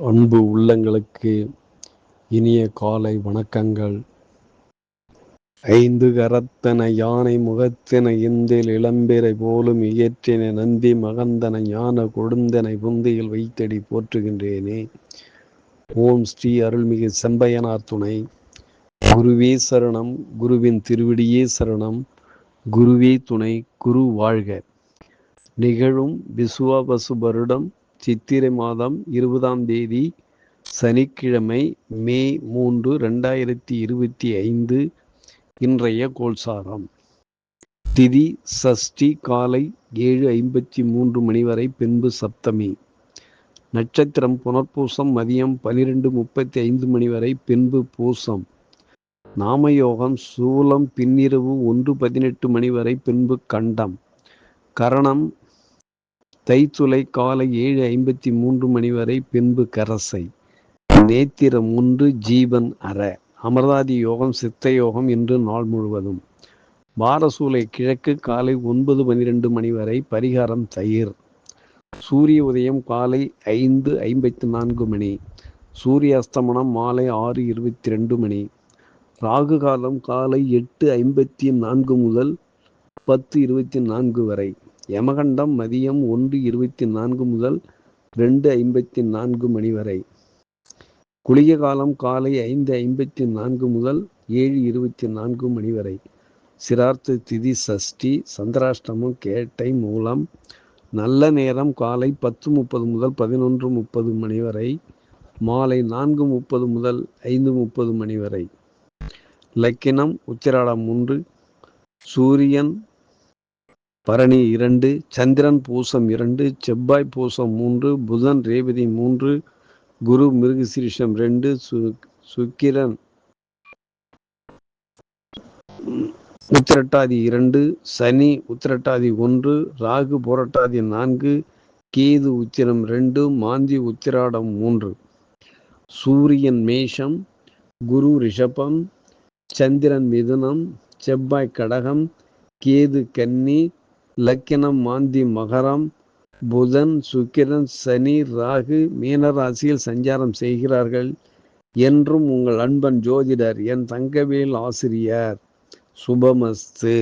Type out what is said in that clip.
அன்பு உள்ளங்களுக்கு இனிய காலை வணக்கங்கள். ஐந்து கரத்தன யானை முகத்தின இந்தில் இளம்பெறை போலும் இயற்றின நந்தி மகந்தன ஞான கொடுந்தனை புந்தியில் வைத்தடி போற்றுகின்றேனே. ஓம் ஸ்ரீ அருள்மிகு செம்பையனார் துணை. குருவே சரணம் குருவின் திருவிடியே சரணம் குருவே துணை குரு வாழ்க. நிகழும் விசுவாபசு வருடம் சித்திரை மாதம் இருபதாம் தேதி சனிக்கிழமை மே மூன்று ரெண்டாயிரத்தி இருபத்தி ஐந்து இன்றைய கோல்சாரம் திதி சஷ்டி காலை ஏழு ஐம்பத்தி மூன்று மணி வரை பின்பு சப்தமி. நட்சத்திரம் புனர்பூசம் மதியம் பனிரெண்டு முப்பத்தி ஐந்து மணி வரை பின்பு பூசம். நாமயோகம் சூலம் பின்னிரவு ஒன்று பதினெட்டு மணி வரை பின்பு கண்டம். கரணம் தைத்துலை காலை ஏழு ஐம்பத்தி மூன்று மணி வரை பின்பு கரசை. நேத்திரம் ஒன்று ஜீவன் அற. அமர்தாதி யோகம் சித்த யோகம் இன்று நாள் முழுவதும். பாரசூலை கிழக்கு காலை ஒன்பது பனிரெண்டு மணி வரை பரிகாரம் தயிர். சூரிய உதயம் காலை ஐந்து ஐம்பத்தி நான்கு மணி. சூரிய அஸ்தமனம் மாலை ஆறு இருபத்தி ரெண்டு மணி. ராகு காலம் காலை எட்டு ஐம்பத்தி நான்கு முதல் பத்து இருபத்தி நான்கு வரை. யமகண்டம் மதியம் ஒன்று இருபத்தி நான்கு முதல் ரெண்டு ஐம்பத்தி நான்கு மணி வரை. குளிய காலம் காலை ஐந்து ஐம்பத்தி நான்கு முதல் ஏழு இருபத்தி நான்கு மணி வரை. சிரார்த்த திதி சஷ்டி சந்திராஷ்டமம் கேட்டை மூலம் நல்ல நேரம் காலை பத்து முப்பது முதல் பதினொன்று முப்பது மணி வரை மாலை நான்கு முப்பது முதல் ஐந்து முப்பது மணி வரை. லக்கினம் உத்திராடம் ஒன்று சூரியன் பரணி இரண்டு சந்திரன் பூசம் இரண்டு செவ்வாய் பூசம் மூன்று புதன் ரேவதி மூன்று குரு மிருகசீரிஷம் ரெண்டு சு சுக்கிரன் உத்திரட்டாதி இரண்டு சனி உத்திரட்டாதி ஒன்று ராகு புரட்டாதி நான்கு கேது உத்திரம் ரெண்டு மாந்தி உத்திராடம் மூன்று. சூரியன் மேஷம் குரு ரிஷபம் சந்திரன் மிதுனம் செவ்வாய் கடகம் கேது கன்னி லக்கினம் மாந்தி மகரம் புதன் சுக்கிரன் சனி ராகு மீனராசியில் சஞ்சாரம் செய்கிறார்கள். என்றும் உங்கள் அன்பன் ஜோதிடர் என் தங்கவேல் ஆசிரியர் சுபமஸ்து.